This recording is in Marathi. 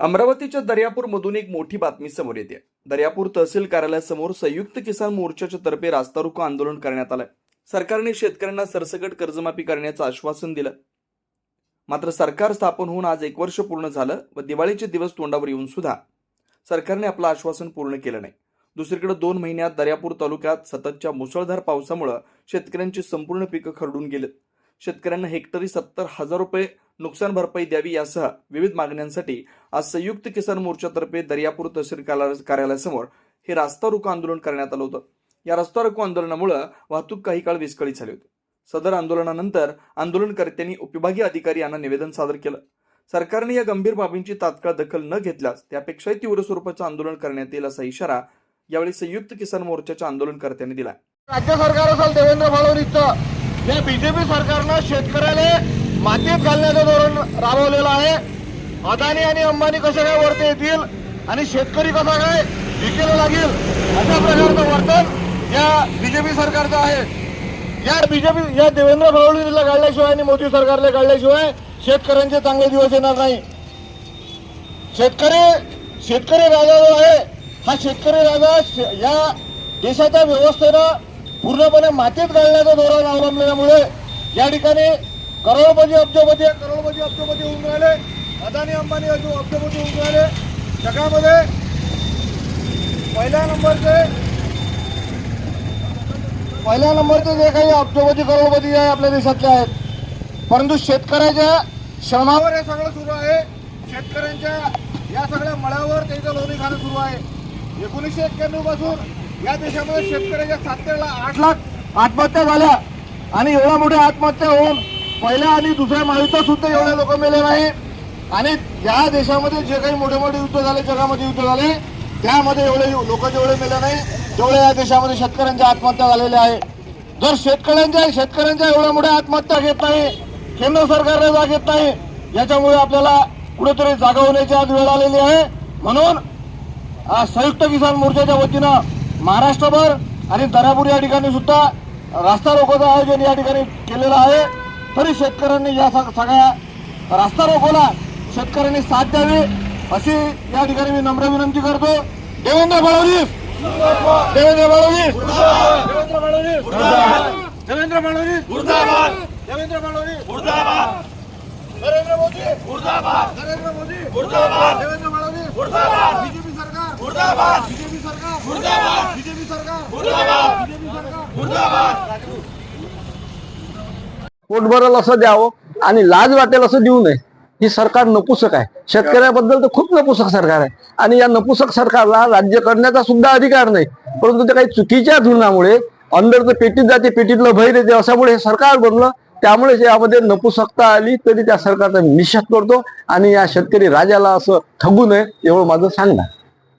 अमरावतीच्या दर्यापूरमधून एक मोठी बातमी समोर येते. दर्यापूर तहसील कार्यालयासमोर संयुक्त किसान मोर्चाच्या तर्फे रास्ता रोको आंदोलन करण्यात आलंय. सरकारने शेतकऱ्यांना सरसकट कर्जमाफी करण्याचं आश्वासन दिलं. मात्र सरकार स्थापन होऊन आज एक वर्ष पूर्ण झालं व दिवाळीचे दिवस तोंडावर येऊन सुद्धा सरकारने आपलं आश्वासन पूर्ण केलं नाही. दुसरीकडे दोन महिन्यात दर्यापूर तालुक्यात सततच्या मुसळधार पावसामुळं शेतकऱ्यांची संपूर्ण पिकं खरडून गेलेत. शेतकऱ्यांना हेक्टरी सत्तर हजार रुपये नुकसान भरपाई द्यावी यासह विविध मागण्यांसाठी आज संयुक्त किसान मोर्चातर्फे दर्यापूर तहसील कार्यालयासमोर हे रास्ता रोको आंदोलन करण्यात आलं होतं. या रस्ता रोको आंदोलनामुळे वाहतूक काही काळ विस्कळीत झाली होती. सदर आंदोलनानंतर आंदोलनकर्त्यांनी उपविभागीय अधिकारी यांना निवेदन सादर केलं. सरकारने या गंभीर बाबींची तात्काळ दखल न घेतल्यास त्यापेक्षाही तीव्र स्वरूपाचं आंदोलन करण्यात येईल असा इशारा यावेळी संयुक्त किसान मोर्चाच्या आंदोलनकर्त्यांनी दिला. राज्य सरकार असेल देवेंद्र फडणवीसचं या बीजेपी सरकारनं शेतकऱ्याला मातीत घालण्याचं धोरण राबवलेलं आहे. अदानी आणि अंबानी कसे काय वरती येतील आणि शेतकरी कसा काय विकेला लागेल अशा प्रकारचं वर्तन या बीजेपी सरकारचं आहे. या बीजेपी या देवेंद्र फडणवीसला काढल्याशिवाय आणि मोदी सरकारला काढल्याशिवाय शेतकऱ्यांचे चांगले दिवस येणार नाही. शेतकरी शेतकरी राजा जो आहे हा शेतकरी राजा शे- या देशाच्या व्यवस्थेनं पूर्णपणे मातीत घालण्याचं धोरण अवलंबल्यामुळे या ठिकाणी करोडपती अब्जपती करोडपती अब्जोपती होऊन राहिले. अदानी अंबानी अब्जोपती होऊन राहिले. जगामध्ये पहिल्या नंबरचे पहिल्या नंबरचे जे काही अब्जोपती करोडपती आहे आपल्या देशातले आहेत. परंतु शेतकऱ्याच्या श्रमावर हे सगळं सुरू आहे. शेतकऱ्यांच्या या सगळ्या मळ्यावर त्यांचं लोणी खाणं सुरू आहे. एकोणीसशे एक्क्याण्णवपासून या देशामध्ये शेतकऱ्याच्या सात आठ लाख आत्महत्या झाल्या. आणि एवढ्या मोठ्या आत्महत्या होऊन पहिल्या आणि दुसऱ्या महायुद्धात सुद्धा एवढे लोक मेले नाही. आणि या देशामध्ये जे काही मोठे मोठे युद्ध झाले जगामध्ये युद्ध झाले त्यामध्ये एवढे लोक जेवढे मेले नाही तेवढे या देशामध्ये शेतकऱ्यांच्या आत्महत्या झालेल्या आहे. जर शेतकऱ्यांच्या शेतकऱ्यांच्या एवढ्या मोठ्या आत्महत्या घेत नाही केंद्र सरकारने जाग घेत नाही याच्यामुळे आपल्याला कुठेतरी जागा होण्याची आज वेळ आलेली आहे. म्हणून संयुक्त किसान मोर्चाच्या वतीनं महाराष्ट्रभर आणि दर्यापूर या ठिकाणी सुद्धा रास्ता रोकोचं आयोजन या ठिकाणी केलेलं आहे. तरी शेतकऱ्यांनी या सग- सगळ्या रास्ता रोकोला शेतकऱ्यांनी साथ द्यावी. अशी या ठिकाणी मी नम्र विनंती करतो. देवेंद्र फडणवीस! देवेंद्र फडणवीस! देवेंद्र फडणवीस! देवेंद्र फडणवीस! देवेंद्र फडणवीस! नरेंद्र मोदी! नरेंद्र मोदी! देवेंद्र फडणवीस! बीजेपी सरकार! बीजेपी सरकार! बीजेपी सरकार! बीजेपी सरकार! पोट भरल असं द्यावं आणि लाज वाटेल असं देऊ नये. ही सरकार नपुसक आहे. शेतकऱ्याबद्दल तर खूप नपुसक सरकार आहे. आणि या नपुसक सरकारला राज्य करण्याचा सुद्धा अधिकार नाही. परंतु ते काही चुकीच्या धोरणामुळे अंदर तर पेटीत जाते पेटीतलं भैर येते अशामुळे हे सरकार बनलं. त्यामुळे यामध्ये नपुसकता आली तरी त्या सरकारचा निषेध करतो. आणि या शेतकरी राजाला असं ठगू नये एवढं माझं सांगणं